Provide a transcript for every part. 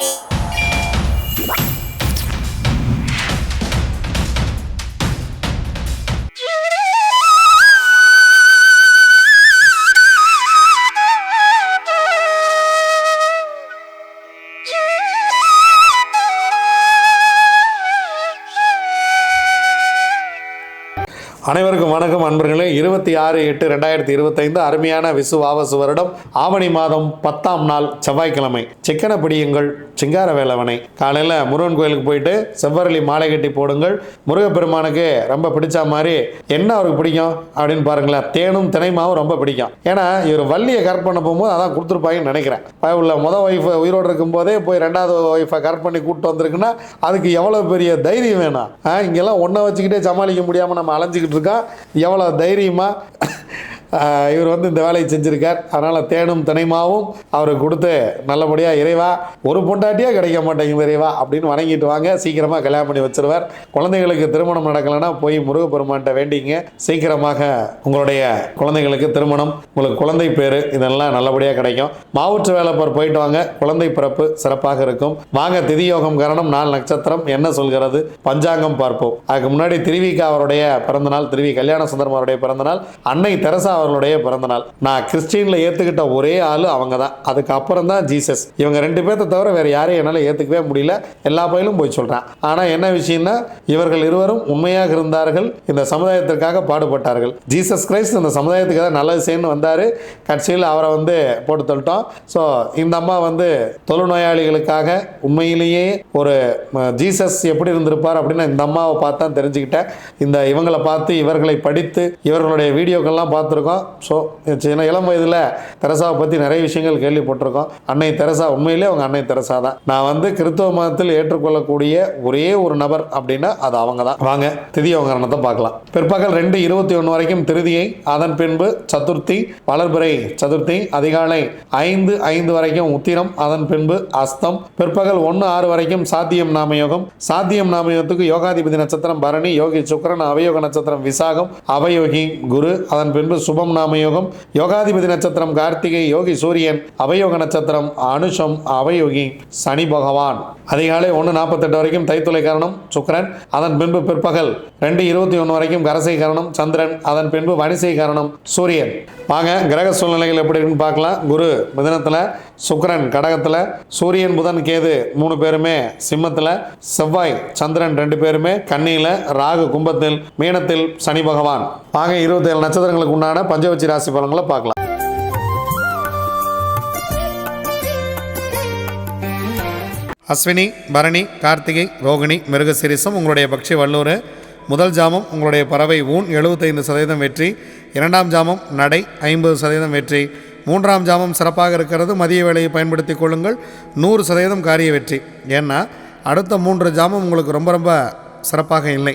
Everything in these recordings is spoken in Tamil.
you அனைவருக்கும் வணக்கம் அன்பர்களே. இருபத்தி ஆறு எட்டு ரெண்டாயிரத்தி இருபத்தைந்து அருமையான விசுவாவசு வருடம். ஆவணி மாதம் பத்தாம் நாள் செவ்வாய்க்கிழமை. சிக்கன பிடியுங்கள். சிங்கார வேலவனை காலையில் முருகன் கோயிலுக்கு போயிட்டு செவ்வரளி மாலை கட்டி போடுங்கள். முருகப்பெருமானுக்கு ரொம்ப பிடிச்ச மாதிரி என்ன அவருக்கு பிடிக்கும் அப்படின்னு பாருங்களேன். தேனும் தினைமாவும் ரொம்ப பிடிக்கும். ஏன்னா இவர் வள்ளியை கரெக்ட் பண்ண போகும்போது அதான் கொடுத்துருப்பாங்கன்னு நினைக்கிறேன். உள்ள முத ஒய்ஃபை உயிரோடு இருக்கும்போதே போய் ரெண்டாவது ஒய்ஃபை கரெக்ட் பண்ணி கூப்பிட்டு வந்திருக்குன்னா அதுக்கு எவ்வளோ பெரிய தைரியம் வேணும்? இங்கெல்லாம் ஒன்றை வச்சுக்கிட்டே சமாளிக்க முடியாமல் நம்ம அலைஞ்சிக்கிட்டு இருக்கோம். எவ்வளோ தைரியமாக இவர் வந்து இந்த வேலையை செஞ்சுருக்கார். அதனால் தேனும் தனிமாவும் அவருக்கு கொடுத்து நல்லபடியாக இறைவா ஒரு பொண்டாட்டியாக கிடைக்க மாட்டேங்குது இறைவா அப்படின்னு வணங்கிட்டு வாங்க. சீக்கிரமாக கல்யாணம் பண்ணி வச்சிருவார். குழந்தைகளுக்கு திருமணம் நடக்கலைன்னா போய் முருகப்பெருமான்கிட்ட வேண்டிங்க. சீக்கிரமாக உங்களுடைய குழந்தைகளுக்கு திருமணம். உங்களுக்கு குழந்தை பேர் இதெல்லாம் நல்லபடியாக கிடைக்கும். மாவுற்று வேலைப்பார் போயிட்டு வாங்க. குழந்தை பிறப்பு சிறப்பாக இருக்கும். வாங்க திதியோகம் கரணம் நாலு நட்சத்திரம் என்ன சொல்கிறது? பஞ்சாங்கம் பார்ப்போம். அதுக்கு முன்னாடி திருவிக்கா அவருடைய பிறந்தநாள் திருவி கல்யாண சுந்தரம் அவருடைய பிறந்தநாள். அன்னை தெரசா அவர்களுடைய பிறந்தநாள் நான் கிறிஸ்டியனில் ஏற்றுக்கிட்ட ஒரே ஆள் அவங்க தான் அதுக்கப்புறம் தான் ஜீசஸ். இவங்க ரெண்டு பேர்த்த தவிர வேறு யாரையும் என்னால் ஏற்றுக்கவே முடியல. எல்லா பயிலும் போய் சொல்கிறேன் ஆனால் என்ன விஷயம்னா இவர்கள் இருவரும் உண்மையாக இருந்தார்கள். இந்த சமுதாயத்திற்காக பாடுபட்டார்கள். ஜீசஸ் கிரைஸ்ட் இந்த சமுதாயத்துக்கு தான் நல்லது செய்யணும்னு வந்தார். கட்சியில் அவரை வந்து போட்டு தள்ளிட்டோம். ஸோ இந்த அம்மா வந்து தொழுநோயாளிகளுக்காக உண்மையிலேயே ஒரு ஜீசஸ் எப்படி இருந்திருப்பார் அப்படின்னு இந்த அம்மாவை பார்த்து தான் தெரிஞ்சுக்கிட்டேன். இந்த இவங்களை பார்த்து இவர்களை படித்து இவர்களுடைய வீடியோக்கள்லாம் பார்த்துருக்கோம். ஸோ சின்ன இளம் வயதில் தெரசாவை பற்றி நிறைய விஷயங்கள் கேள்விப்பட்டிருக்கோம். அன்னை தெரசா உண்மையிலே அவங்க அன்னை தெரசா தான். நான் வந்து கிறிஸ்தவ மதத்தில் ஏற்றுக்கொள்ளக்கூடிய ஒரே ஒரு நபர் அப்படின்னா அது அவங்க தான். வாங்க திதியோகரணத்தை பார்க்கலாம். பிற்பகல் ரெண்டு இருபத்தி ஒன்று வரைக்கும் திருதியை அதன் பின்பு சதுர்த்தி வளர்பிறை சதுர்த்தி அதிகாலை ஐந்து ஐந்து வரைக்கும் உத்திரம் அதன் பின்பு அஸ்தம். பிற்பகல் ஒன்று ஆறு வரைக்கும் சாத்தியம் நாமயோகம். சாத்தியம் நாமயோகத்துக்கு யோகாதிபதி நட்சத்திரம் பரணி யோகி சுக்கிரன் அவயோக நட்சத்திரம் விசாகம் அவயோகி குரு அதன் பின்பு சுபம் நாமயோகம். யோகாதிபதி நட்சத்திரம் கார்த்திகை யோகி சூரியன் அவயோக நட்சத்திரம் அனுஷம் அவயோகி சனி பகவான். அதிகாலை ஒன்று நாற்பத்தெட்டு வரைக்கும் தைத்துளை கரணம் சுக்கரன் அதன் பின்பு பிற்பகல் ரெண்டு இருபத்தி ஒன்று வரைக்கும் கரசை கரணம் சந்திரன் அதன் பின்பு வனிசை கரணம் சூரியன். வாங்க கிரக சூழ்நிலைகள் எப்படி இருக்குன்னு பார்க்கலாம். குரு மிதனத்தில் சுக்கரன் கடகத்தில் சூரியன் புதன் கேது மூணு பேருமே சிம்மத்தில் செவ்வாய் சந்திரன் ரெண்டு பேருமே கன்னியில் ராகு கும்பத்தில் மீனத்தில் சனி பகவான். வாங்க இருபத்தி ஏழு நட்சத்திரங்களுக்கு உண்டான பஞ்சவச்சி ராசி பலன்களை பார்க்கலாம். அஸ்வினி பரணி கார்த்திகை ரோகிணி மிருகசிரிசம் உங்களுடைய பக்ஷி வல்லூர். முதல் ஜாமம் உங்களுடைய பறவை ஊன் எழுபத்தைந்து சதவீதம் வெற்றி. இரண்டாம் ஜாமம் நடை ஐம்பது சதவீதம் வெற்றி. மூன்றாம் ஜாமம் சிறப்பாக இருக்கிறது மதிய வேலையை பயன்படுத்தி கொள்ளுங்கள் நூறு சதவீதம் காரிய வெற்றி. ஏன்னா அடுத்த மூன்று ஜாமம் உங்களுக்கு ரொம்ப ரொம்ப சிறப்பாக இல்லை.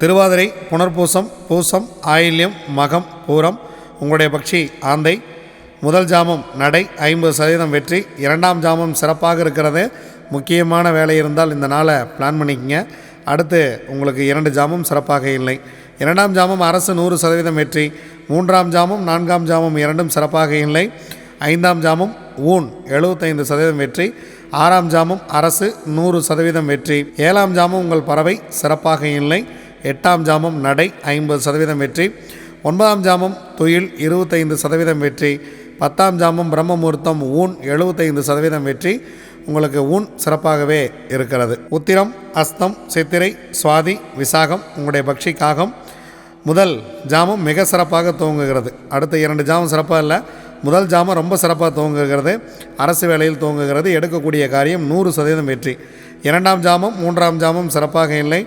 திருவாதிரை புனர்பூசம் பூசம் ஆயில்யம் மகம் பூரம் உங்களுடைய பக்ஷி ஆந்தை முதல் ஜாமம் நடை ஐம்பது சதவீதம் வெற்றி இரண்டாம் ஜாமம் சிறப்பாக இருக்கிறது. முக்கியமான வேலை இருந்தால் இந்த நாளை பிளான் பண்ணிக்கங்க. அடுத்து உங்களுக்கு இரண்டு ஜாமம் சிறப்பாக இல்லை. இரண்டாம் ஜாமம் அரசு நூறு சதவீதம் வெற்றி மூன்றாம் ஜாமம் நான்காம் ஜாமம் இரண்டும் சிறப்பாக இல்லை. ஐந்தாம் ஜாமம் ஊன் எழுபத்தைந்து சதவீதம் வெற்றி ஆறாம் ஜாமம் அரசு நூறு சதவீதம் வெற்றி. ஏழாம் ஜாமம் உங்கள் பறவை சிறப்பாக இல்லை. எட்டாம் ஜாமம் நடை ஐம்பது சதவீதம் வெற்றி ஒன்பதாம் ஜாமம் துயில் இருபத்தைந்து சதவீதம் வெற்றி பத்தாம் ஜாமம் பிரம்ம முகூர்த்தம் ஊன் எழுபத்தைந்து சதவீதம் வெற்றி. உங்களுக்கு ஊன் சிறப்பாகவே இருக்கிறது. உத்திரம் அஸ்தம் சித்திரை சுவாதி விசாகம் உங்களுடைய பக்ஷி காகம் முதல் ஜாமம் மிக சிறப்பாக துவங்குகிறது. அடுத்த இரண்டு ஜாமம் சிறப்பாக இல்லை முதல் ஜாமம் ரொம்ப சிறப்பாக துவங்குகிறது. அரசு வேலையில் துவங்குகிறது. எடுக்கக்கூடிய காரியம் நூறு சதவீதம் வெற்றி. இரண்டாம் ஜாமம் மூன்றாம் ஜாமம் சிறப்பாக இல்லை.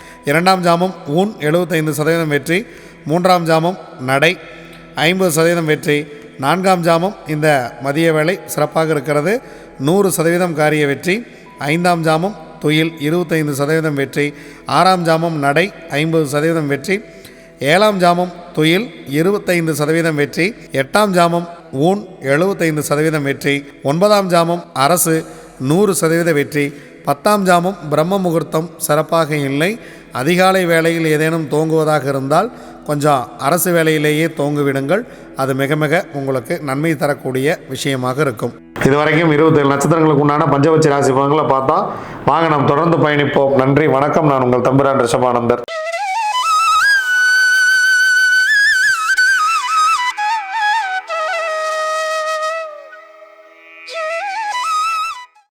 இரண்டாம் ஜாமம் ஊன் எழுபத்தைந்து சதவீதம் வெற்றி மூன்றாம் ஜாமம் நடை ஐம்பது சதவீதம் வெற்றி. நான்காம் ஜாமம் இந்த மதிய வேலை சிறப்பாக இருக்கிறது. நூறு சதவீதம் காரிய வெற்றி. ஐந்தாம் ஜாமம் துயில் இருபத்தைந்து சதவீதம் வெற்றி. ஆறாம் ஜாமம் நடை ஐம்பது சதவீதம் வெற்றி. ஏழாம் ஜாமம் துயில் இருபத்தைந்து சதவீதம் வெற்றி. எட்டாம் ஜாமம் ஊன் எழுபத்தைந்து சதவீதம் வெற்றி. ஒன்பதாம் ஜாமம் அரசு நூறு சதவீத வெற்றி. பத்தாம் ஜாமம் பிரம்ம முகூர்த்தம் சிறப்பாக இல்லை. அதிகாலை வேளையில் ஏதேனும் தோங்குவதாக இருந்தால் கொஞ்சம் அரசு வேலையிலேயே தோங்கிவிடுங்கள். அது மிக மிக உங்களுக்கு நன்மை தரக்கூடிய விஷயமாக இருக்கும். இதுவரைக்கும் இருபத்தேழு நட்சத்திரங்களுக்கு உண்டான பஞ்சபட்சி ராசி பலன்களை பார்த்தா வாங்க நாம் தொடர்ந்து பயணிப்போம். நன்றி வணக்கம். நான் உங்கள் தம்பிரான் ரிஷபானந்தர்.